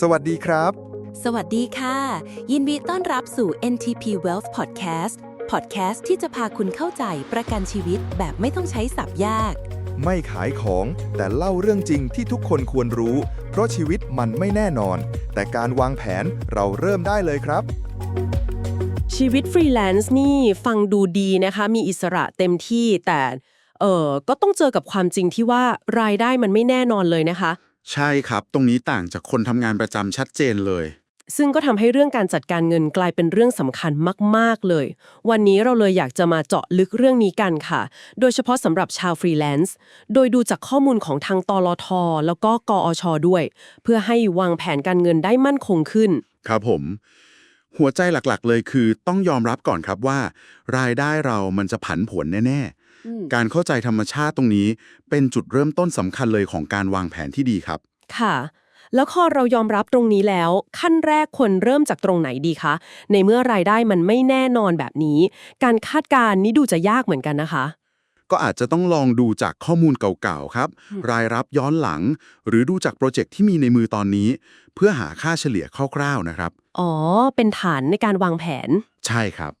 สวัสดีครับ สวัสดีค่ะ ยินดีต้อนรับสู่ NTP Wealth Podcast Podcast ที่จะพาคุณเข้าใจประกันชีวิตแบบไม่ต้องใช้สับยาก ไม่ขายของแต่เล่าเรื่องจริงที่ทุกคนควรรู้ เพราะชีวิตมันไม่แน่นอน แต่การวางแผนเราเริ่มได้เลยครับ ชีวิตฟรีแลนซ์นี่ฟังดูดีนะคะ มีอิสระเต็มที่แต่ เออก็ต้องเจอกับความจริงที่ว่ารายได้มันไม่แน่นอนเลยนะคะ ใช่ครับ ตรงนี้ต่างจากคนทำงานประจำชัดเจนเลย ซึ่งก็ทำให้เรื่องการจัดการเงินกลายเป็นเรื่องสำคัญมาก ๆ เลย วันนี้เราเลยอยากจะมาเจาะลึกเรื่องนี้กันค่ะ โดยเฉพาะสำหรับชาวฟรีแลนซ์ โดยดูจากข้อมูลของทางตลท แล้วก็กอช ด้วย เพื่อให้วางแผนการเงินได้มั่นคงขึ้น ครับผม หัวใจหลักๆ เลยคือต้องยอมรับก่อนครับว่า รายได้เรามันจะผันผวนแน่ๆ การเข้าใจธรรมชาติตรงนี้ เป็นจุดเริ่มต้นสำคัญเลยของการวางแผนที่ดีครับ ค่ะ แล้วพอเรายอมรับตรงนี้แล้ว ขั้นแรกควรเริ่มจากตรงไหนดีคะ ในเมื่อรายได้มันไม่แน่นอนแบบนี้ การคาดการณ์นี่ดูจะยากเหมือนกันนะคะก็อาจจะต้องลองดูจากข้อมูลเก่าๆ ครับ รายรับย้อนหลัง หรือดูจากโปรเจกต์ที่มีในมือตอนนี้ เพื่อหาค่าเฉลี่ยคร่าวๆ นะครับ อ๋อ เป็นฐานในการวางแผน ใช่ครับ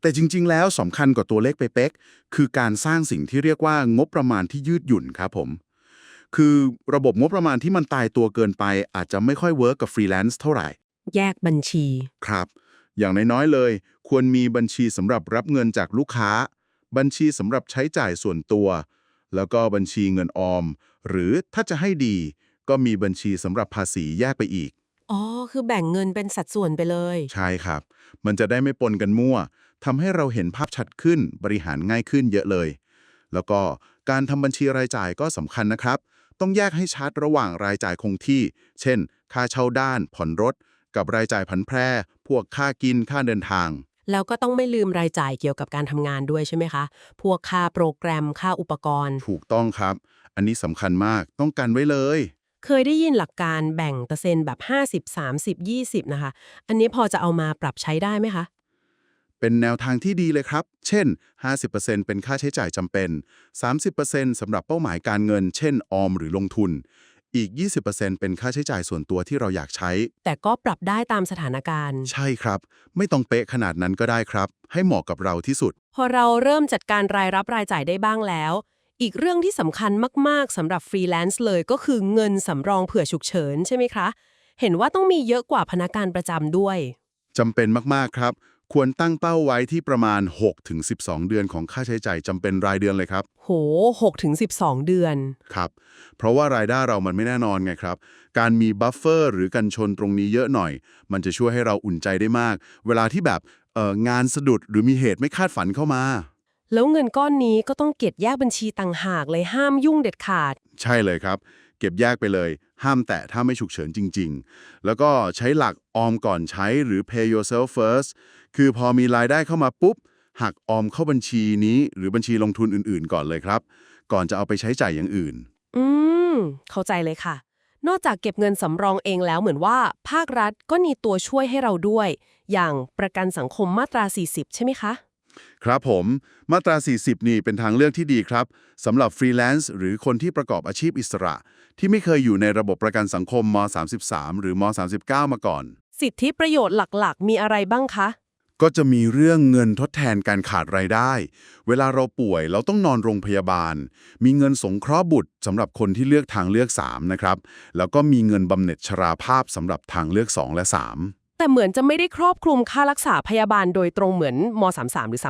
แต่จริง ๆ แล้วสำคัญกว่าตัวเลขเป๊กๆคือการสร้างสิ่งที่เรียกว่างบประมาณที่ยืดหยุ่นครับผม คือระบบงบประมาณที่มันตายตัวเกินไป อาจจะไม่ค่อยเวิร์กกับฟรีแลนซ์เท่าไหร่ แยกบัญชี ครับ อย่างน้อยๆเลย ควรมีบัญชีสำหรับรับเงินจากลูกค้า บัญชีสำหรับใช้จ่ายส่วนตัว แล้วก็บัญชีเงินออม หรือถ้าจะให้ดี ก็มีบัญชีสำหรับภาษีแยกไปอีกอ๋อ คือแบ่งเงินเป็นสัดส่วนไปเลย ใช่ครับ มันจะได้ไม่ปนกันมั่ว ทำให้เราเห็นภาพชัดขึ้นบริหารง่ายขึ้นเยอะเลย แล้วก็การทำบัญชีรายจ่ายก็สำคัญนะครับ ต้องแยกให้ชัดระหว่างรายจ่ายคงที่ เช่น ค่าเช่าด้าน ผ่อนรถ กับรายจ่ายผันแพร่พวกค่ากิน ค่าเดินทาง แล้วก็ต้องไม่ลืมรายจ่ายเกี่ยวกับการทำงานด้วยใช่ไหมคะ พวกค่าโปรแกรม ค่าอุปกรณ์ ถูกต้องครับ อันนี้สำคัญมาก ต้องกันไว้เลย เคยได้ยินหลักการแบ่งเปอร์เซ็นต์แบบ 50 30 20 นะคะ อันนี้พอจะเอามาปรับใช้ได้ไหมคะ เป็นแนวทางที่ดีเลยครับ เช่น 50%เป็นค่าใช้จ่ายจำเป็น 30%สำหรับเป้าหมายการเงิน เช่น ออมหรือลงทุน อีก 20%เป็นค่าใช้จ่ายส่วนตัวที่เราอยากใช้ แต่ก็ปรับได้ตามสถานการณ์ ใช่ครับ ไม่ต้องเป๊ะขนาดนั้นก็ได้ครับ ให้เหมาะกับเราที่สุด พอเราเริ่มจัดการรายรับรายจ่ายได้บ้างแล้ว อีกเรื่องที่สำคัญมาก ๆสำหรับฟรีแลนซ์เลยก็คือเงินสำรองเผื่อฉุกเฉินใช่ไหมคะ เห็นว่าต้องมีเยอะกว่าพนักงานประจำด้วยจำเป็นมาก ๆ ครับ ควรตั้งเป้าไว้ที่ประมาณ 6-12 เดือนของค่าใช้จ่ายจำเป็นรายเดือนเลยครับ โห6ถึง12 เดือน ครับ เพราะว่ารายได้เรามันไม่แน่นอนไงครับ การมีบัฟเฟอร์หรือกันชนตรงนี้เยอะหน่อย มันจะช่วยให้เราอุ่นใจได้มาก เวลาที่แบบเอ่องานสะดุดหรือมีเหตุไม่คาดฝันเข้ามา แล้วเงินก้อนนี้ก็ต้องเก็บแยกบัญชีต่างหากเลยห้ามยุ่งเด็ดขาด ใช่เลยครับ เก็บแยกไปเลย ห้ามแตะถ้าไม่ฉุกเฉินจริง ๆ แล้วก็ใช้หลักออมก่อนใช้หรือ pay yourself first คือพอมีรายได้เข้ามาปุ๊บ หักออมเข้าบัญชีนี้หรือบัญชีลงทุนอื่นๆ ก่อนเลยครับ ก่อนจะเอาไปใช้จ่ายอย่างอื่น อืม เข้าใจเลยค่ะ นอกจากเก็บเงินสำรองเองแล้วเหมือนว่า ภาครัฐก็มีตัวช่วยให้เราด้วย อย่างประกันสังคมมาตรา 40 ใช่ไหมคะ ครับผม มาตรา 40 นี่เป็นทางเลือกที่ดีครับสำหรับฟรีแลนซ์หรือคนที่ประกอบอาชีพอิสระ ที่ไม่เคยอยู่ในระบบประกันสังคมม 33 หรือม 39 มาก่อน สิทธิประโยชน์หลักๆ มีอะไรบ้างคะ ก็จะมีเรื่องเงินทดแทนการขาดรายได้ เวลาเราป่วยเราต้องนอนโรงพยาบาล มีเงินสงเคราะห์บุตรสำหรับคนที่เลือกทางเลือก 3 นะครับ แล้วก็มีเงินบำเหน็จชราภาพสำหรับทางเลือก 2 และ 3 แต่เหมือนจะไม่ได้ครอบคลุมค่ารักษาพยาบาลโดยตรงเหมือนม 33 หรือ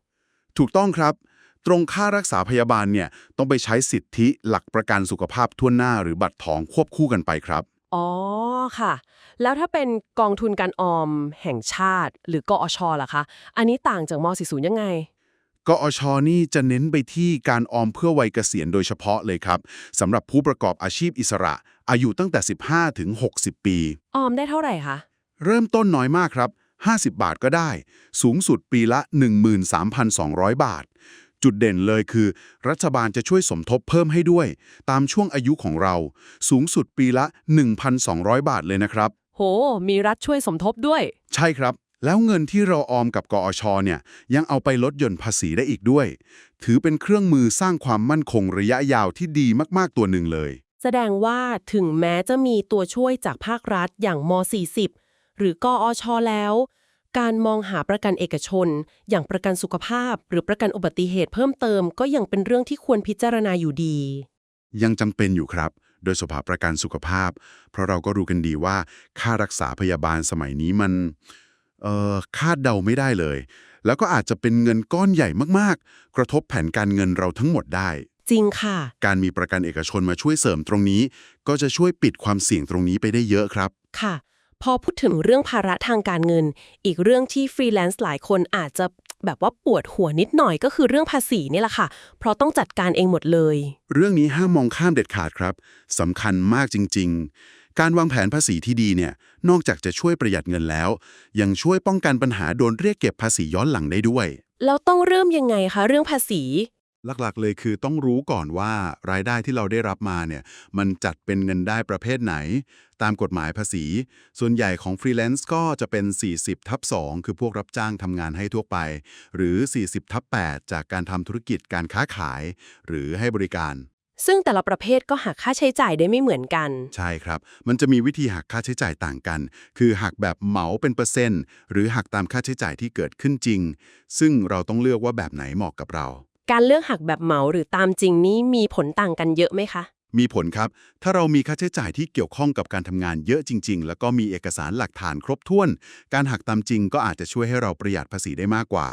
39 ถูกต้องครับ ตรงค่ารักษาพยาบาลเนี่ยต้องไปใช้สิทธิหลักประกันสุขภาพทั่วหน้าหรือบัตรทองควบคู่กันไปครับอ๋อค่ะ แล้วถ้าเป็นกองทุนการออมแห่งชาติ หรือกอชล่ะคะ อันนี้ต่างจากม 40 ยังไงกอชนี่จะเน้นไปที่การออมเพื่อวัยเกษียณโดยเฉพาะเลยครับสำหรับผู้ประกอบอาชีพอิสระ อายุตั้งแต่ 15 ถึง 60 ปี ออมได้เท่าไหร่คะ เริ่มต้นน้อยมากครับ 50 บาทก็ได้ สูงสุดปีละ 13,200 บาท จุดเด่นเลยคือ รัฐบาลจะช่วยสมทบเพิ่มให้ด้วย ตามช่วงอายุของเรา สูงสุดปีละ 1,200 บาทเลยนะครับ โห มีรัฐช่วยสมทบด้วย ใช่ครับ แล้วเงินที่เราออมกับกอชเนี่ยยังเอาไปลดหย่อนภาษีได้อีกด้วย ถือเป็นเครื่องมือสร้างความมั่นคงระยะยาวที่ดีมากๆตัวหนึ่งเลย แสดงว่าถึงแม้จะมีตัวช่วยจากภาครัฐอย่างม 40 หรือกอชแล้ว การมองหาประกันเอกชน อย่างประกันสุขภาพ หรือประกันอุบัติเหตุเพิ่มเติมก็ยังเป็นเรื่องที่ควรพิจารณาอยู่ดี ยังจำเป็นอยู่ครับ โดยสภาพประกันสุขภาพ เพราะเราก็รู้กันดีว่าค่ารักษาพยาบาลสมัยนี้มันเอ่อคาดเดาไม่ได้เลย แล้วก็อาจจะเป็นเงินก้อนใหญ่มากๆ กระทบแผนการเงินเราทั้งหมดได้ จริงค่ะ การมีประกันเอกชนมาช่วยเสริมตรงนี้ ก็จะช่วยปิดความเสี่ยงตรงนี้ไปได้เยอะครับ ค่ะ พอพูดถึงเรื่องภาระทางการเงิน อีกเรื่องที่ฟรีแลนซ์หลายคนอาจจะแบบว่าปวดหัวนิดหน่อยก็คือเรื่องภาษีนี่แหละค่ะ เพราะต้องจัดการเองหมดเลย เรื่องนี้ห้ามมองข้ามเด็ดขาดครับสำคัญมากจริง ๆ การวางแผนภาษีที่ดีเนี่ย นอกจากจะช่วยประหยัดเงินแล้ว ยังช่วยป้องกันปัญหาโดนเรียกเก็บภาษีย้อนหลังได้ด้วย แล้วต้องเริ่มยังไงคะเรื่องภาษี หลักๆ เลยคือต้องรู้ก่อนว่ารายได้ที่เราได้รับมาเนี่ยมันจัดเป็นเงินได้ประเภทไหน ตามกฎหมายภาษี ส่วนใหญ่ของฟรีแลนซ์ก็จะเป็น 40ทับ2คือพวกรับจ้างทำงานให้ทั่วไป หรือ 40ทับ8จากการทำธุรกิจการค้าขาย หรือให้บริการ ซึ่งแต่ละประเภทก็หักค่าใช้จ่ายได้ไม่เหมือนกัน ใช่ครับ มันจะมีวิธีหักค่าใช้จ่ายต่างกัน คือหักแบบเหมาเป็นเปอร์เซ็นต์ หรือหักตามค่าใช้จ่ายที่เกิดขึ้นจริง ซึ่งเราต้องเลือกว่าแบบไหนเหมาะกับเรา การเลือกหักแบบเหมาหรือตามจริงนี้มีผลต่างกันเยอะไหมคะ มีผลครับ ถ้าเรามีค่าใช้จ่ายที่เกี่ยวข้องกับการทำงานเยอะจริง ๆ แล้วก็มีเอกสารหลักฐานครบถ้วน การหักตามจริงก็อาจจะช่วยให้เราประหยัดภาษีได้มากกว่า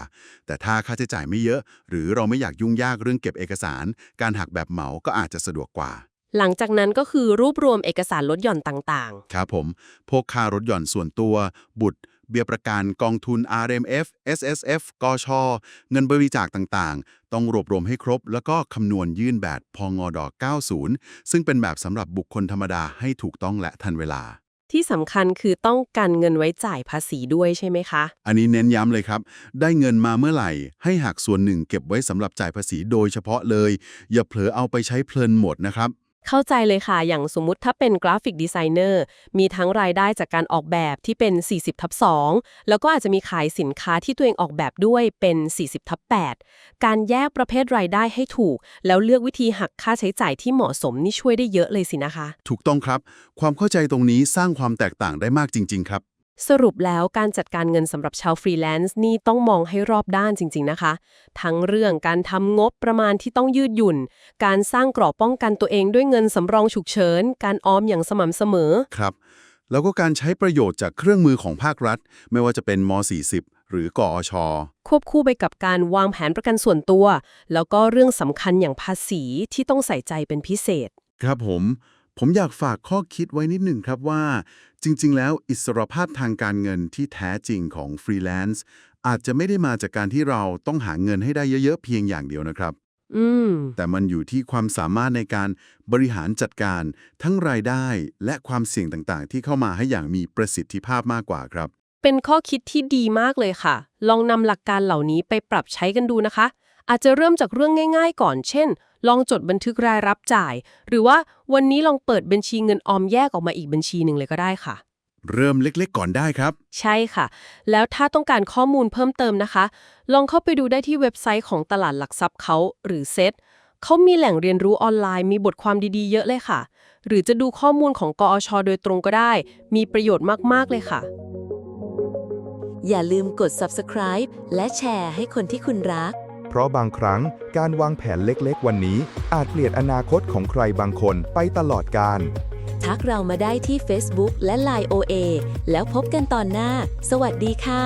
แต่ถ้าค่าใช้จ่ายไม่เยอะ หรือเราไม่อยากยุ่งยากเรื่องเก็บเอกสาร การหักแบบเหมาก็อาจจะสะดวกกว่าหลังจากนั้นก็คือรวบรวมเอกสารลดหย่อนต่างครับผม พวกค่ารถหย่อนส่วนตัว บุตร เบี้ยประกันกองทุน RMF SSF กชเงินบริจาคต่างๆ ต้องรวบรวมให้ครบ แล้วก็คำนวณยื่นแบบพงด90 ซึ่งเป็นแบบสำหรับบุคคลธรรมดาให้ถูกต้องและทันเวลาๆที่สำคัญคือต้องกันเงินไว้จ่ายภาษีด้วยใช่ไหมคะ อันนี้เน้นย้ำเลยครับ ได้เงินมาเมื่อไหร่ ให้หักส่วนหนึ่งเก็บไว้สำหรับจ่ายภาษีโดยเฉพาะเลย อย่าเผลอเอาไปใช้เพลินหมดนะครับ เข้าใจเลยค่ะ อย่างสมมุติถ้าเป็นกราฟิกดีไซเนอร์มีทั้งรายได้จากการออกแบบที่เป็น 40ทับ2แล้วก็อาจจะมีขายสินค้าที่ตัวเองออกแบบด้วยเป็น 40ทับ8การแยกประเภทรายได้ให้ถูก แล้วเลือกวิธีหักค่าใช้จ่ายที่เหมาะสมนี่ช่วยได้เยอะเลยสินะคะ ถูกต้องครับ ความเข้าใจตรงนี้สร้างความแตกต่างได้มากจริง ๆ ครับ สรุปแล้วการจัดการเงินสำหรับชาวฟรีแลนซ์นี่ต้องมองให้รอบด้านจริง ๆนะคะ ทั้งเรื่องการทำงบประมาณที่ต้องยืดหยุ่น การสร้างกรอบป้องกันตัวเองด้วยเงินสำรองฉุกเฉิน การออมอย่างสม่ำเสมอ ครับ แล้วก็การใช้ประโยชน์จากเครื่องมือของภาครัฐ ไม่ว่าจะเป็นม 40 หรือกอช ควบคู่ไปกับการวางแผนประกันส่วนตัว แล้วก็เรื่องสำคัญอย่างภาษีที่ต้องใส่ใจเป็นพิเศษ ครับผม ผมอยากฝากข้อคิดไว้นิดหนึ่งครับว่า จริง ๆ แล้วอิสรภาพทางการเงินที่แท้จริงของฟรีแลนซ์อาจจะไม่ได้มาจากการที่เราต้องหาเงินให้ได้เยอะๆเพียงอย่างเดียวนะครับ อืม แต่มันอยู่ที่ความสามารถในการบริหารจัดการทั้งรายได้และความเสี่ยงต่างๆ ที่เข้ามาให้อย่างมีประสิทธิภาพมากกว่าครับ เป็นข้อคิดที่ดีมากเลยค่ะ ลองนำหลักการเหล่านี้ไปปรับใช้กันดูนะคะ อาจจะเริ่มจากเรื่องง่าย ๆ ก่อน เช่น ลองจดบันทึกรายรับจ่าย หรือว่าวันนี้ลองเปิดบัญชีเงินออมแยกออกมาอีกบัญชีหนึ่งเลยก็ได้ค่ะ เริ่มเล็กๆ ก่อนได้ครับ ใช่ค่ะ แล้วถ้าต้องการข้อมูลเพิ่มเติมนะคะ ลองเข้าไปดูได้ที่เว็บไซต์ของตลาดหลักทรัพย์เขาหรือเซ็ตเขามีแหล่งเรียนรู้ออนไลน์มีบทความดีๆ เยอะเลยค่ะ หรือจะดูข้อมูลของกอชโดยตรงก็ได้ มีประโยชน์มากๆเลยค่ะ อย่าลืมกด subscribe และแชร์ให้คนที่คุณรัก เพราะบางครั้งการวางแผนเล็กๆ วันนี้ อาจเปลี่ยนอนาคตของใครบางคนไปตลอดกาลทักเรามาได้ที่ Facebook และ Line OA แล้วพบกันตอนหน้า สวัสดีค่ะ